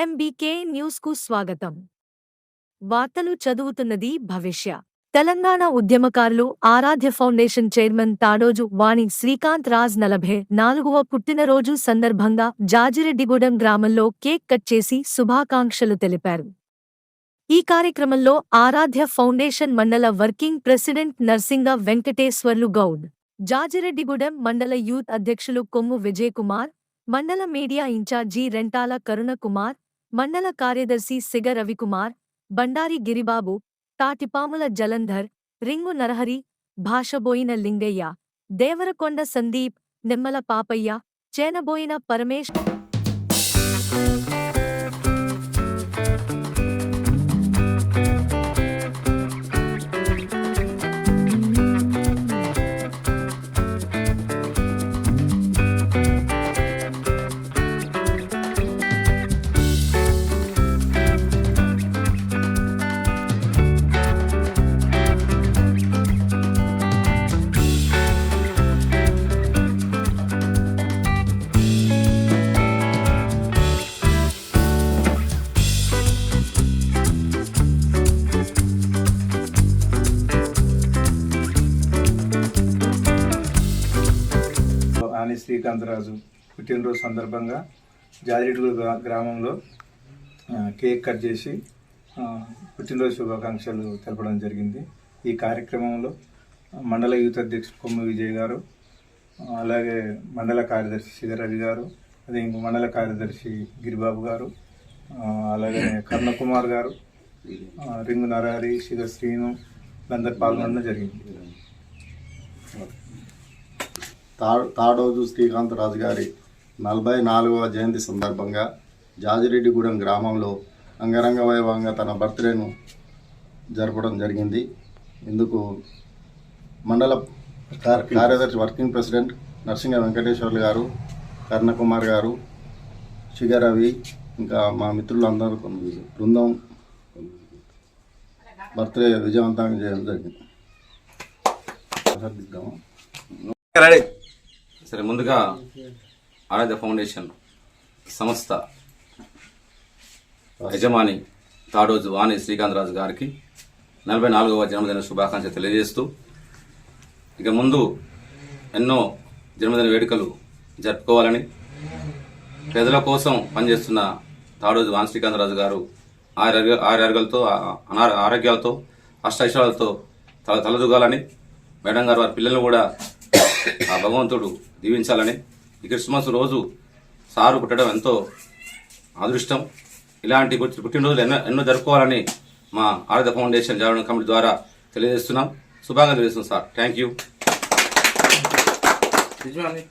MBK న్యూస్కు స్వాగతం. వార్తలు చదువుతున్నది భవిష్య. తెలంగాణ ఉద్యమకారులు ఆరాధ్య ఫౌండేషన్ చైర్మన్ తాడోజు వాణి శ్రీకాంత్ రాజ్ నలభై నాలుగవ పుట్టినరోజు సందర్భంగా జాజిరెడ్డిగూడెం గ్రామంలో కేక్ కట్ చేసి శుభాకాంక్షలు తెలిపారు. ఈ కార్యక్రమంలో ఆరాధ్య ఫౌండేషన్ మండల వర్కింగ్ ప్రెసిడెంట్ నర్సింగ వెంకటేశ్వర్లు గౌడ్ జాజిరెడ్డిగూడెం మండల యూత్ అధ్యక్షులు కొమ్ము విజయకుమార్ మండల మీడియా ఇన్ఛార్జి రెంటాల కరుణ కుమార్ మండల కార్యదర్శి సిగ రవికుమార్ బండారి గిరిబాబు తాటిపాముల జలంధర్ రింగు నరహరి భాషబోయిన లింగయ్య దేవరకొండ సందీప్ నిమ్మల పాపయ్య చేనబోయిన పరమేశ్ ఆని శ్రీకాంతరాజు పుట్టినరోజు సందర్భంగా జాజిరెడ్డి గ్రామంలో కేక్ కట్ చేసి పుట్టినరోజు శుభాకాంక్షలు తెలపడం జరిగింది. ఈ కార్యక్రమంలో మండల యూత్ అధ్యక్షుడు కొమ్ము విజయ్ గారు అలాగే మండల కార్యదర్శి శివరవి గారు అదే ఇంకో మండల కార్యదర్శి గిరిబాబు గారు అలాగే కర్ణకుమార్ గారు రింగు నరహరి శిఖర్ శ్రీను అందరు పాల్గొనడం జరిగింది. తా తాడోజు శ్రీకాంత్ రాజు గారి నలభై నాలుగవ జయంతి సందర్భంగా జాజిరెడ్డిగూడెం గ్రామంలో అంగరంగ వైభవంగా తన బర్త్డేను జరపడం జరిగింది. ఇందుకు మండల కార్- కార్యదర్శి వర్కింగ్ ప్రెసిడెంట్ నరసింహ వెంకటేశ్వర్లు గారు కర్ణకుమార్ గారు శిగరవి ఇంకా మా మిత్రులందరూ బృందం బర్త్డే విజయవంతంగా చేయడం జరిగింది. రెడీ. సరే ముందుగా ఆరాధ్య ఫౌండేషన్ సంస్థ యజమాని తాడోజు వాణి శ్రీకాంతరాజు గారికి నలభై నాలుగవ జన్మదిన శుభాకాంక్షలు తెలియజేస్తూ ఇక ముందు ఎన్నో జన్మదిన వేడుకలు జరుపుకోవాలని పేదల కోసం పనిచేస్తున్న తాడోజు వాణి శ్రీకాంతరాజు గారు ఆరోగ్య ఆరోగ్యాలతో అనార ఆరోగ్యాలతో అష్టైశ్వర్యాలతో తల తలదూగాలని మేడం గారు వారి పిల్లలను కూడా ఆ భగవంతుడు దీవించాలని ఈ క్రిస్మస్ రోజు సారు పుట్టడం ఎంతో అదృష్టం. ఇలాంటి పుట్టినరోజులు ఎన్నో ఎన్నో జరుపుకోవాలని మా ఆరాధ ఫౌండేషన్ జాగరణ కమిటీ ద్వారా తెలియజేస్తున్నాం. శుభాకాంక్షలు తెలియజేస్తున్నాం sir. Thank you.